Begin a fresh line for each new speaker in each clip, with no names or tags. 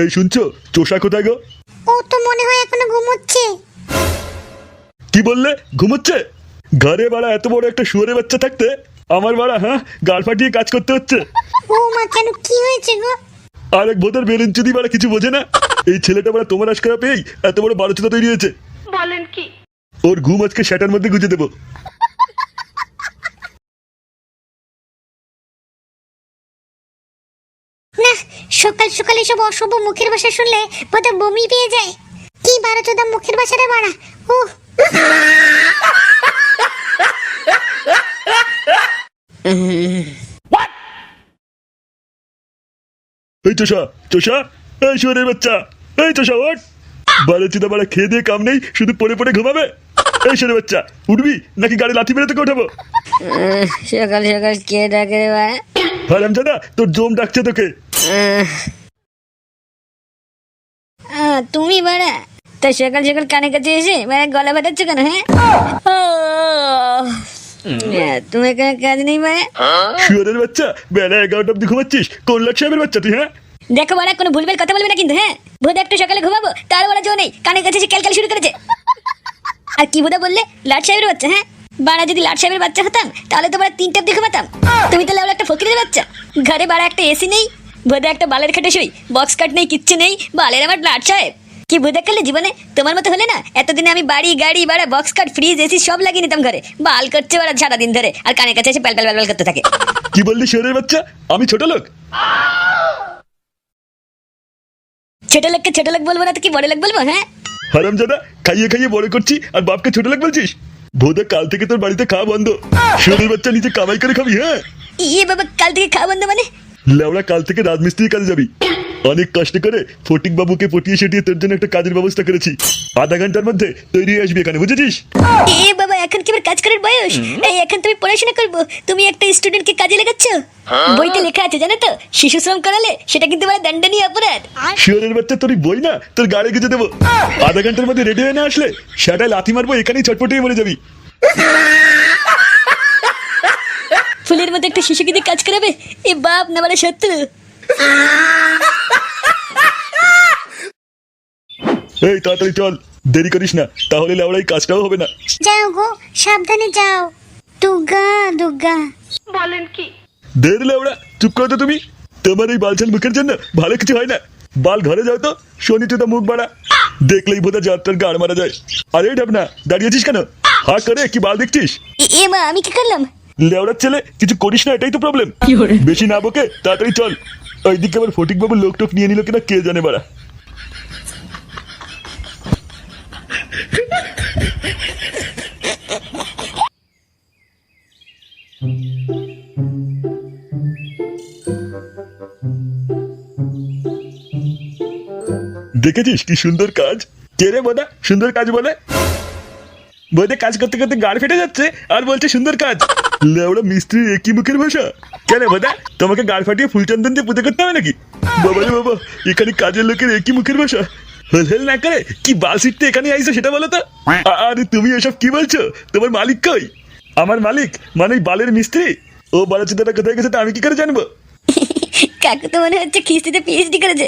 এই শুনছো? চোষা কোথায় গো?
ও তো মনে হয় এখনও ঘুমোচ্ছে।
কি বললে? ঘুমোচ্ছে? ঘরে বাড়া এত বড় একটা শুয়ারে বাচ্চা থাকতে আমার বাড়া হ্যাঁ গাল ফাটিয়ে কাজ করতে হচ্ছে।
ও মা কেন কি হয়েছে গো?
আর এক ভোটার বেলুন চুদি বাড়া কিছু বোঝে না। এই ছেলেটা বাড়া তোমার আজকারা পেয়েই এত বড় বারোচোদা তৈরি হয়েছে।
বলেন কি?
ওর ঘুম আজকে সেটার মধ্যে গুজে দেবো
না সকাল সকাল এসব অশুভ মুখের ভাষা শুনলে বোধহয় বমি পেয়ে যায়। কি বারো চোদ্দ মুখের ভাষা রে বাড়া ও
এই চোষা চোষা এই শুয়ারের বাচ্চা এই চোষা ওঠ। বারোচোদা বাড়া খেয়ে দিয়ে কাম নেই শুধু পড়ে পড়ে ঘুমাবে। এই শুয়ারের বাচ্চা উঠবি নাকি গাড়ি লাথি মেরে তোকে উঠাবো?
আহ, সকাল সকাল কে ডাকে রে ভাই?
হারাম তোর জম ডাকছে তোকে।
তুমি বাড়া? তা সকাল সকাল কানে কাছে এসে মানে গলা ফাটাচ্ছ কেন হ্যাঁ? তুমি এখানে কাজ নেই মানে
শুয়ারের বাচ্চা বেলা এগারোটা অব্দি ঘুমাচ্ছিস কোন লাট সাহেবের বাচ্চা তুই হ্যাঁ?
দেখো বাড়া কোনো কথা বলবে না কিন্তু হ্যাঁ? একটু সকালে ঘুমাবো তার বড় জো নেই কানে কাছে এসে ক্যালকাল শুরু করেছে। আর কি বোধা বললে? লাট সাহেবের বাচ্চা হ্যাঁ? বাড়া যদি লাট সাহেবের বাচ্চা হতাম তাহলে তো বাড়া তিনটে অব্দি ঘুমাতাম। তুমি তাহলে একটা ফকিরের বাচ্চা। ঘরে বাড়া একটা এসি নেই। বোধা একটা বালের খেটে শুই। বক্স কাট নেই কিচ্ছু নেই। বালের আমার লাট সাহেব কি বোধা করলে জীবনে? তোমার মতো হলে না? এতদিনে আমি বাড়ি গাড়ি বাড়া বক্স কাট ফ্রিজ এসি সব লাগিয়ে নিতাম ঘরে। বাল করছে ওরা সারাদিন ধরে। আর কানে কাছে এসে প্যাল প্যাল প্যাল করতে থাকে।
কি বললি শুয়ারের বাচ্চা? আমি ছোট লোক?
ছোট লোককে ছোট লোক বলব না তো কি বড় লোক বলব হ্যাঁ?
হারাম জাদা খাইয়ে খাইয়ে বড় করছি আর বাপকে ছোট লোক বলছিস? বোধা কাল থেকে তোর বাড়িতে খাওয়া বন্ধ। শুয়ারের বাচ্চা নিজে কামাই করে খাবি হ্যাঁ?
ইয়ে বাবা কাল থেকে খাওয়া বন্ধ মানে?
লেওড়া কাল থেকে রাজমিস্ত্রির কাজে যাবি। অনেক কষ্ট করে ফটিক বাবুকে পটিয়ে সেটিয়ে তোর জন্য একটা কাজের ব্যবস্থা করেছি। আধা ঘণ্টার মধ্যে তৈরি হয়ে আসবি এখানে বুঝেছিস?
এ বাবা এখন কি আবার কাজ করার বয়স? এই এখন তুমি পড়াশোনা করব। তুমি একটা স্টুডেন্টকে কাজে লাগাচ্ছ? বইতে লেখা আছে জানো তো? শিশু শ্রম করালে সেটা কিন্তু মানে দণ্ডনীয় অপরাধ।
শিওরের বাচ্চা তোর বই না তোর গাড়ি গুজে দেবো। আধা ঘণ্টার মধ্যে রেডি হয়ে না আসলে সেটাই লাথি মারবো এখানেই ছটপটিয়ে মরে যাবি।
ফুলের মতো একটা শিশুকে দিয়ে কাজ করাবে? এ বাপ না মানে শত্রু।
এই তাড়াতাড়ি চল। দেরি করিস না তাহলে লেওড়াই কাজটাও হবে না।
যাও গো সাবধানে যাও। দুর্গা দুর্গা
বলেন কি?
দের লেওড়া চুপ করো তো তুমি। তোমার এই বালছাল মুখের জন্য ভালো কিছু হয় না। বাল ঘরে যাও তো শনি তো মুখ বাড়া। দেখলেই বোধ যাত্রার গাড় মারা যায়। আরে ঢাবনা দাঁড়িয়েছিস কেন? হা করে কি বাল দেখছিস?
এ মা আমি কি করলাম?
লেওড়ার ছেলে কিছু করিস না এটাই তো প্রবলেম বেশি না বকে তাড়াতাড়ি চল। ওইদিকে আবার ফটিক বাবু লোক টোক নিয়ে নিল কিনা কে জানে বাড়া। দেখেছিস কি সুন্দর কাজ? কে রে বোধা সুন্দর কাজ বলে? বোধে কাজ করতে করতে গাড় ফেটে যাচ্ছে আর বলছে সুন্দর কাজ। লেওড়া মিস্ত্রির একই মুখের ভাষা। কেন বোধা তোমাকে গাড় ফাটিয়ে ফুলচন্দন দিয়ে পুজো করতে হবে নাকি? বাবা রে বাবা এখানে কাজের লোকের একই মুখের ভাষা। হেল হেল না করে কি বাল সিটতে এখানে আইসো সেটা বলো তো। আরে তুমি এসব কি বলছো? তোমার মালিক কই? আমার মালিক মানে বালের মিস্ত্রি। ও বালাচিতাটা কোথায় গেছে তা আমি কি করে জানব?
কাকু তো মনে হচ্ছে খিস্তিতে পিএইচডি করেছে।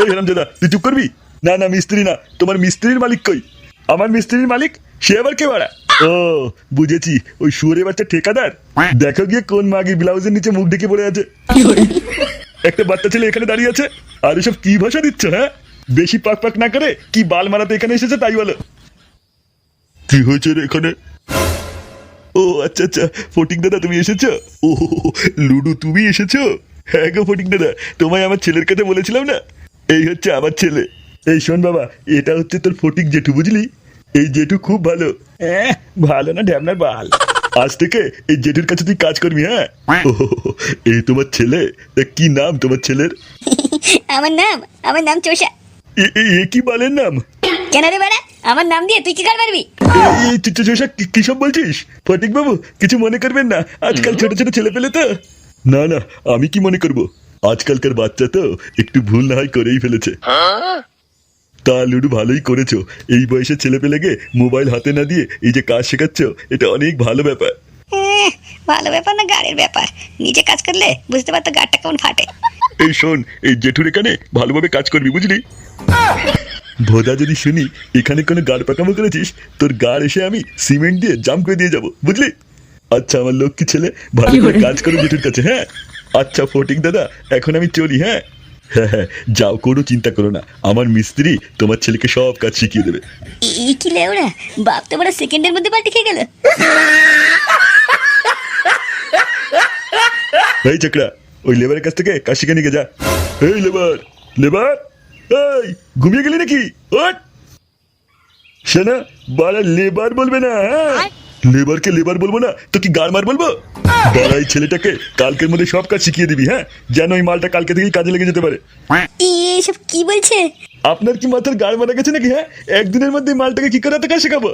এই হারামজাদা তুই চুপ করবি? না না মিস্ত্রি না তোমার মিস্ত্রির মালিক কই? আমার মিস্ত্রির মালিক সে আবার কে বাড়া? ও, বুঝেছি। ওই শুয়ারে বাচ্চা ঠিকাদার? দেখো গিয়ে কোন মাগি ব্লাউজের নিচে মুখ ঢেকে পড়ে আছে। একটা বাচ্চা ছেলে এখানে দাঁড়িয়ে আছে। আর এসব কি ভাষা দিচ্ছ হ্যাঁ? বেশি পাক পাক না করে কি বাল মারাতে এখানে এসেছে তাই বলো। কি হয়েছে রে এখানে? ও আচ্ছা আচ্ছা ফটিক দাদা, তুমি এসেছ? ও লুডু, তুমি এসেছ? হ্যাঁ গো ফটিক দাদা, তোমায় আমার ছেলের কথা বলেছিলাম না? এই হচ্ছে আমার ছেলে। এই শোন বাবা, এটা হচ্ছে তোর ফটিক জেঠু, বুঝলি? এই জেঠু খুব ভালো। হ্যাঁ ভালো না ঢ্যামনার বাল। আজ থেকে এই জেঠুর কাছে তুই কাজ করবি হ্যাঁ? এই তোমার ছেলে? কি নাম তোমার ছেলের?
আমার নাম আমার নাম চোষা।
এ- কি বালের নাম?
কেন রে বাড়া? আমার নাম দিয়ে তুই কি কার পারবি
চুষা কি- কি সব বলছিস? ফটিক বাবু কিছু মনে করবেন না। আজকাল ছোট ছোট ছেলে পেলে তো। না না আমি কি মনে করব? আজকালকার বাচ্চা তো একটু ভুল না হয় করেই ফেলেছে। তা লুডু ভালোই করেছ। এই বয়সে ছেলে পেলেকে মোবাইল হাতে না দিয়ে এই যে কাজ শেখাচ্ছ এটা অনেক ভালো ব্যাপার।
ভালো ব্যাপার না গাড়ির ব্যাপার। নিজে কাজ করলে বুঝতে পারতো গাড়টা কেমন ফাটে।
এই শোন এই জেঠুর এখানে ভালোভাবে কাজ করবি বুঝলি? ভোদা যদি শুনি এখানে কোনো গাড় পাকামো করেছিস তোর গাড় এসে আমি সিমেন্ট দিয়ে জাম করে দিয়ে যাব বুঝলি? আচ্ছা আমার লক্ষ্মী ছেলে ভালো করে? কাজ করো জেঠুর কাছে হ্যাঁ? আচ্ছা ফটিক দাদা এখন আমি চলি হ্যাঁ? হ্যাঁ হ্যাঁ যাও কোনো চিন্তা করো না। আমার মিস্ত্রি তোমার ছেলেকে সব কাজ শিখিয়ে দেবে।
ই কি লেওড়া? বাপ তো বড় সেকেন্ডের মধ্যে পাল্টে খেয়ে গেল।
এই চাকরা ওই লেবারের কাছ থেকে কাজ শিখে নিয়ে যা। এই লেবার লেবার এই ঘুমিয়ে গেলি নাকি? ওট শোনা বাড়া লেবার বলবে না হ্যাঁ? লেবারকে লেবার বলব না তো কি গার মার বলব? বাড়া ছেলেটাকে কালকের মধ্যে সব কাজ শিখিয়ে দিবি হ্যাঁ? যেন ওই মালটা কালকে থেকেই কাজে লেগে যেতে পারে।
এসব কি বলছে?
আপনার কি মাথার গাড় মারা গেছে নাকি হ্যাঁ? একদিনের মধ্যে মালটাকে কি করে এত কাজ শেখাবো?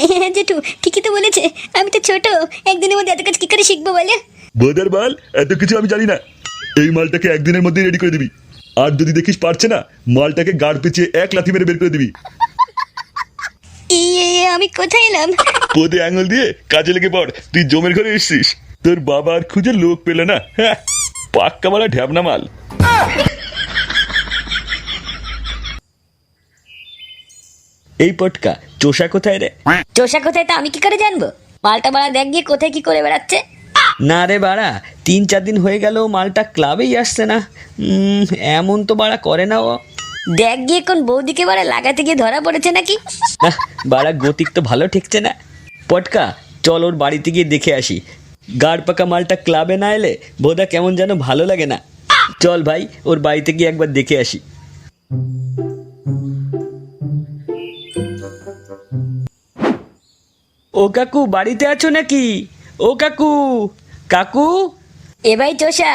হ্যাঁ জেঠু ঠিকই তো বলেছে। আমি তো ছোট একদিনের মধ্যে এত কাজ কি করে শিখব বলে?
বোধার বাল এত কিছু আমি জানি না। এই মালটাকে একদিনের মধ্যেই রেডি করে দিবি। আর যদি দেখিস পারছে না মালটাকে গাড় পিছিয়ে এক লাথি মেরে বের করে দিবি।
ই এ, আমি কোথায় এলাম?
পদে আঙুল দিয়ে কাজে লেগে পড় তুই জমের ঘরে এসছিস। তোর বাবা আর খুঁজে লোক পেলে না হ্যাঁ? পাক্কা মারা ঢ্যাবনা মাল।
এই পটকা চোষা কোথায় রে?
চোষা কোথায় তা আমি কি করে জানব? মালটা মারা দেখ গিয়ে কোথায় কি করে বেড়াচ্ছে।
না রে বাড়া তিন চার দিন হয়ে গেল মালটা ক্লাবেই আসছে না। এমন তো বাড়া করে না ও।
দেখ গিয়ে কোন বৌদিকে বাড়া লাগাতে গিয়ে ধরা পড়েছে নাকি?
না বাড়া গতিক তো ভালো ঠেকছে না। পটকা চল ওর বাড়িতে গিয়ে দেখে আসি। গাড় পাকা মালটা ক্লাবে না এলে বোধা কেমন যেন ভালো লাগে না। চল ভাই ওর বাড়িতে গিয়ে একবার দেখে আসি। ও কাকু বাড়িতে আছো নাকি? ও কাকু কাকু?
এ ভাই চোষা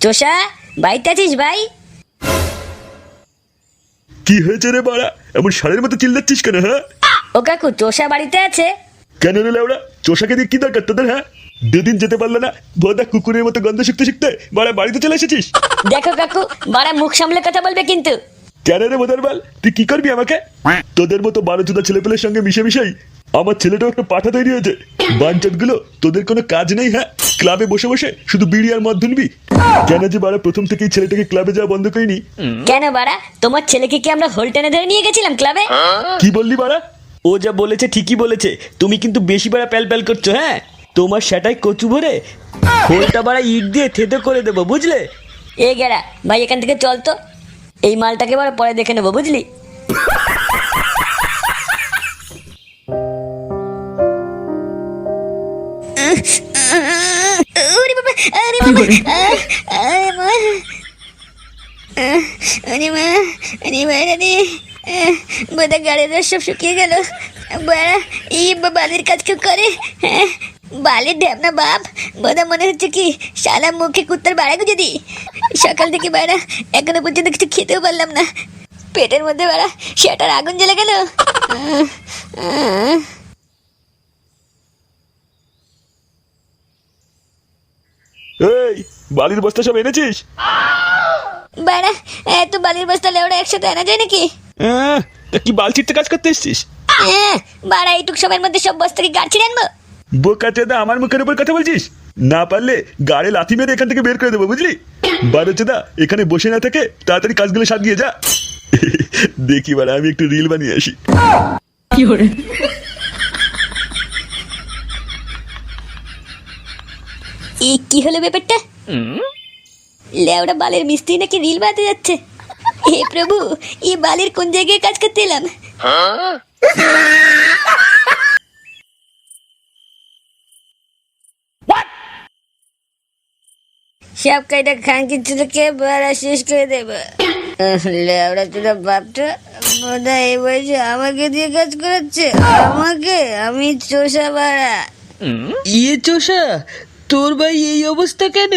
চোষা বাড়িতে আছিস ভাই?
কি হয়েছে রে বাড়া? এমন সারের মতো চিল্লাচ্ছিস কেন হ্যাঁ?
ও কাকু চোষা বাড়িতে আছে?
কেন রে লেওড়া? চোষাকে দিয়ে কি দরকার তোদের হ্যাঁ? দুদিন যেতে পারল না বোধা কুকুরের মতো গন্ধ শিখতে শিখতে বাড়া বাড়িতে চলে এসেছিস?
দেখো কাকু বাড়া মুখ সামলে কথা বলবে কিন্তু।
কেন রে বোধার বল তুই কি করবি আমাকে? তোদের মতো বারো চোদা ছেলেপেলের সঙ্গে মিশে মিশেই আমার ছেলেটাও একটা পাঠা তৈরি হয়েছে। বাঞ্চতগুলো তোদের কোনো কাজ নেই হ্যাঁ? ক্লাবে বসে বসে শুধু বিড়ি আর মদ ধুনবি। কেন যে বারা প্রথম থেকেই ছেলেটাকে ক্লাবে যাওয়া বন্ধ করিনি?
কেন বাড়া? তোমার ছেলেকে কি আমরা হোল টেনে ধরে নিয়ে গেছিলাম ক্লাবে?
কি বললি বারা
ও যা বলেছে ঠিকই বলেছে। তুমি কিন্তু বেশি বেড়া প্যাল প্যাল করছ হ্যাঁ? তোমার সেটাই কচু ভরে। খোলটা বাড়া ইট দিয়ে থেতে করে দেবো বুঝলে?
এ গেরা ভাই এখান থেকে চল তো। এই মালটাকে বাড়া পরে দেখে নেব বুঝলি? ওরে বাবা, আরে বাবা, আরে মা। আরে মা, আরে বাইরে রে। বোধা গাড়ির সব শুকিয়ে গেল। বাড়া এই বালির কাজ কেউ করে। হ্যাঁ বালির ঢ্যাবনা বাপ। বোধা মনে হচ্ছে কি শালা মুখে কুত্তার বাড়া গুজে দি সকাল থেকে বাড়া এখনও পর্যন্ত কিছু খেতেও পারলাম না। পেটের মধ্যে বাড়া সেটার আগুন জ্বলে গেল আহ, আহ।
এই বালির বস্তা সব এনেছিস?
বাড়া এত বালির বস্তা লেওড়া একসাথে আনা যায় নাকি?
আহ, তা কি বাল ছিটতে কাজ করতে এসছিস?
আহ, বাড়া এইটুক সময়ের মধ্যে সব বস্তাকে গাছ ছিঁড়ে আনব।
বোকা চেদা আমার মুখের উপর কথা বলছিস? না পারলে গাড়ি লাথি মেরে এখান থেকে বের করে দেবো বুঝলি? বারো চেদা এখানে বসে না থেকে তাড়াতাড়ি কাজগুলো সাজিয়ে যা। দেখি বারা আমি একটু রিল বানিয়ে আসি।
এই কি হলো ব্যাপারটা? লেওড়া বালের মিস্ত্রি নাকি রিল বানাতে যাচ্ছে? হে প্রভু এই বালির কোন জায়গায় কাজ করতে এলাম? সব কাইটা খানকি ছেলেকে বাড়া শেষ করে দেবো? লেওড়া চোদা বাপটা বোধা এই বয়সে আমাকে দিয়ে কাজ করাচ্ছে। আমাকে? আমি চোষা বাড়া।
ইয়ে চোষা? তোর ভাই এই অবস্থা কেন?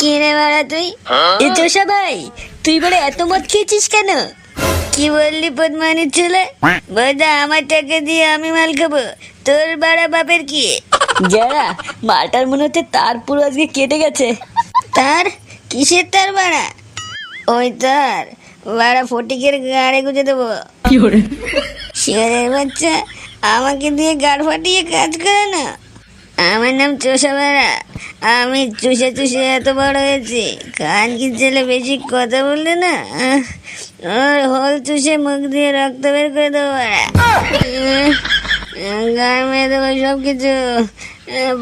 কিনে বাড়া তুই? এ চোষা ভাই তুই বলে এত মদ খেয়েছিস কেন? কি বললি পদ্মানির ছেলে? বোধা আমার টাকা দিয়ে আমি মাল খাব। তোর বাড়া বাপের কি? যারা মালটার মনে হচ্ছে তার পুরো আজকে কেটে গেছে। তার? কিসের তার বাড়া? ওই তার। বাড়া ফটিকের গাড়ে গুজে দেবো। শিয়ারের বাচ্চা আমাকে দিয়ে গাড় ফাটিয়ে কাজ করে না। আমার নাম চোষা বেড়া আমি চুষে চুষে এত বড় হয়েছি। কান কি ছেলে বেশি কথা বললে না? ওর হল চুষে মুখ দিয়ে রক্ত বের করে দেবো গায়ে মেয়ে দেবো সব কিছু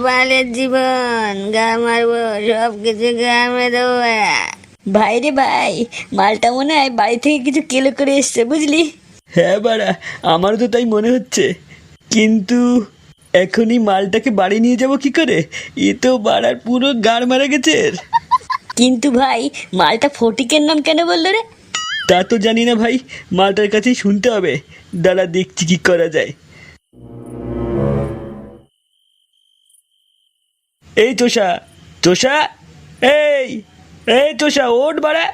বালের জীবন, গা মারবো সব কিছু গা মেয়ে দেবো ভাই রে ভাই, মালটা মনে হয় বাড়ি থেকে কিছু কেলো করে এসছে, বুঝলি?
হ্যাঁ বাড়া, আমারও তো তাই মনে হচ্ছে। কিন্তু এখনই মালটাকে বাড়ি নিয়ে যাব কি করে? এ তো বাড়ার পুরো গাড় মারা গেছে এর।
কিন্তু ভাই মালটা ফটিকের নাম কেন বলল রে?
তা তো জানি না ভাই মালটার কাছেই শুনতে হবে। দাঁড়া দেখছি কি করা যায়। এই তোষা তোষা এই এই তোষা ওঠ বাড়া।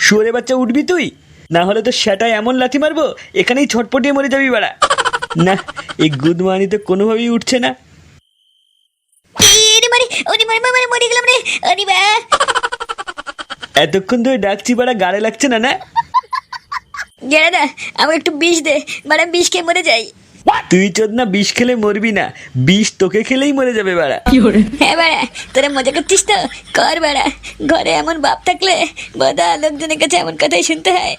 শুয়ারে বাচ্চা উঠবি তুই? না হলে তো সেটাই এমন লাথি মারবো এখানেই ছটপটিয়ে মরে যাবি বাড়া। না এই গুদমানি তো কোনোভাবেই উঠছে না। এতক্ষণ ধরে ডাকছি বাড়া গাড়ে লাগছে না না?
গেড়ে না আমাকে একটু বিষ দে মানে বিষ খেয়ে মরে যাই।
তুই চোদ না বিষ খেলে মরবি না বিষ তোকে খেলেই মরে যাবে বাড়া।
হ্যাঁ বাড়া তোরা মজা করছিস তো? কর বাড়া ঘরে এমন বাপ থাকলে বোধা লোকজনের কাছে এমন কথাই শুনতে হয়।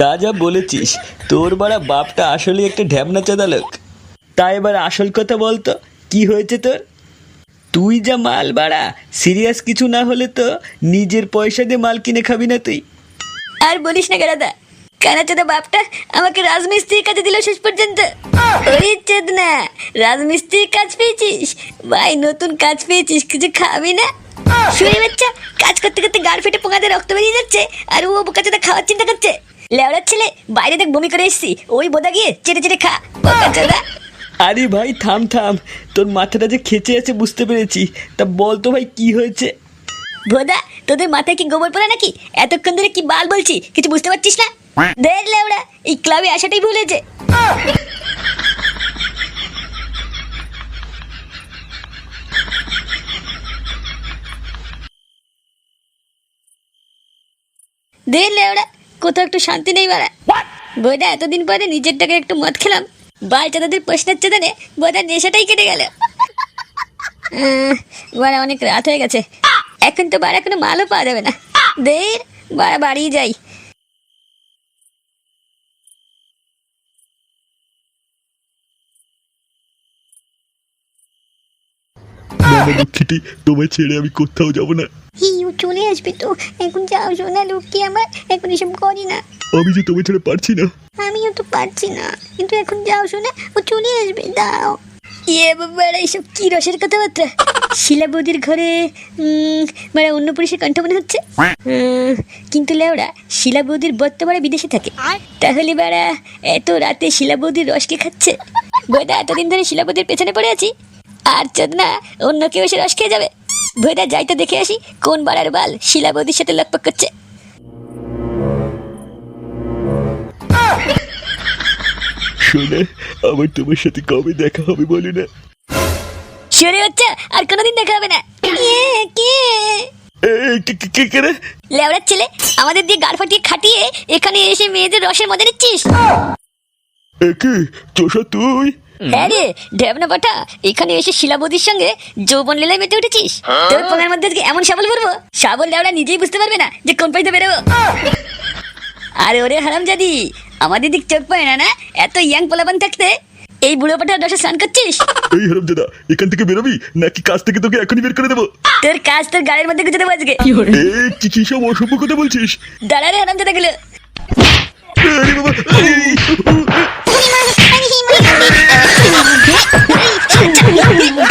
তা যা বলেছিস তোর বাড়া বাপটা আসলে একটা ঢ্যাবনা চাঁদা লোক। তা এবার আসল কথা বলতো কি হয়েছে তোর? তুই যা মাল বাড়া সিরিয়াস কিছু না হলে তো নিজের পয়সা দিয়ে মাল কিনে খাবি না তুই।
আর বলিস না গেরাদা কেন বাপটা আমাকে রাজমিস্ত্রির কাছে দিল শেষ পর্যন্ত। ওই চেদ না রাজমিস্ত্রির কাজ পেয়েছিস? ভাই নতুন কাজ পেয়েছিস কিছু খাবি না? শুয়ে বাচ্চা কাজ করতে করতে গাড় ফেটে পোকাতে রক্ত বেরিয়ে যাচ্ছে আর ও বোকা চোদা খাওয়ার চিন্তা করছে। লেওড়ার ছেলে বাইরে দেখ বমি করে এসছি। ওই বোদা গিয়ে চেটে চেটে খা।
আরে ভাই থাম থাম। তোর মাথাটা যে খেচে আছে বুঝতে পেরেছি। তা বল তো ভাই কি হয়েছে?
ভোদা তোদের মাথায় কি গোবর পড়া নাকি? এতক্ষণ ধরে কি বাল বলছি? কিছু বুঝতে পারছিস না? দেখ লেওড়া এই ক্লাবে আসাটাই ভুল হয়েছে। দে লেওড়া কোথাও একটু শান্তি নেই বাড়া। বোধা এতদিন পরে নিজের টাকা একটু মদ খেলাম। বালটা তাদের প্রশ্নের চেতনে বোধা নেশাটাই কেটে গেল। বাড়া অনেক রাত হয়ে গেছে। এখন তো বাড়া কোনো মালও পাওয়া যাবে না। দের বাড়া বাড়ি যাই।
মামা লক্ষ্মীটি তোমায় ছেড়ে আমি কোথাও যাব না।
ও চলে আসবে তো। এখন যাও সোনা লক্ষ্মী আমার এখন এসব করি না।
আমি যে তোমায় ছেড়ে পারছি না।
আমিও তো পারছি না। কিন্তু এখন যাও সোনা ও চলে আসবে দাও।
ইয়ে বাবা এইসব কি রসের কথাবার্তা? শিলা বৌদির ঘরে উম, মানে অন্য পুরুষের কণ্ঠ মনে হচ্ছে? কিন্তু লেওড়া শিলা বৌদির বর্তমানে বিদেশে থাকে। তাহলে বেড়া এত রাতে শিলা বৌদির রসকে খাচ্ছে? বইটা এতদিন ধরে শিলা বৌদির পেছনে পড়ে আছি। আর না অন্য কেউ এসে রস খেয়ে যাবে? বইটা যাইতে দেখে আসি কোন বাড়ার বাল শিলা বৌদির সাথে লকপক করছে।
শোনে আমার তোমার সাথে কবে দেখা হবে বলে না?
শিওরে বাচ্চা আর কোনোদিন দেখা হবে না। কে
কে- রে?
লেওড়ার ছেলে আমাদের দিয়ে গাড় ফাটিয়ে খাটিয়ে এখানে এসে মেয়েদের রসের মজা নিচ্ছিস?
এ কি চোষা তুই?
হ্যাঁ রে ঢেবনা পাঠা এখানে এসে শিলাবতীর সঙ্গে যৌবন লীলায় মেতে উঠেছিস? তোর পোঙার মধ্যে আজকে এমন সাবল করব সাবল লেওড়া নিজেই বুঝতে পারবে না যে কোন পাইতে বেরোবো। আরে ওরে হারাম জাদি আমাদের দিক চোখ পায় না না? এত ইয়াং পোলাপান থাকতে এই বুড়ো পাঠার রসে স্নান করছিস?
এই হারাম দাদা এখান থেকে বেরোবি নাকি কাজ থেকে তোকে এখনই বের করে দেবো?
তোর কাজ তোর গাড়ির মধ্যে গুজে দেবো আজকে।
কি কি সব অসভ্য কথা বলছিস?
দাঁড়া রে হারাম জাদা গেলো।
Thank you.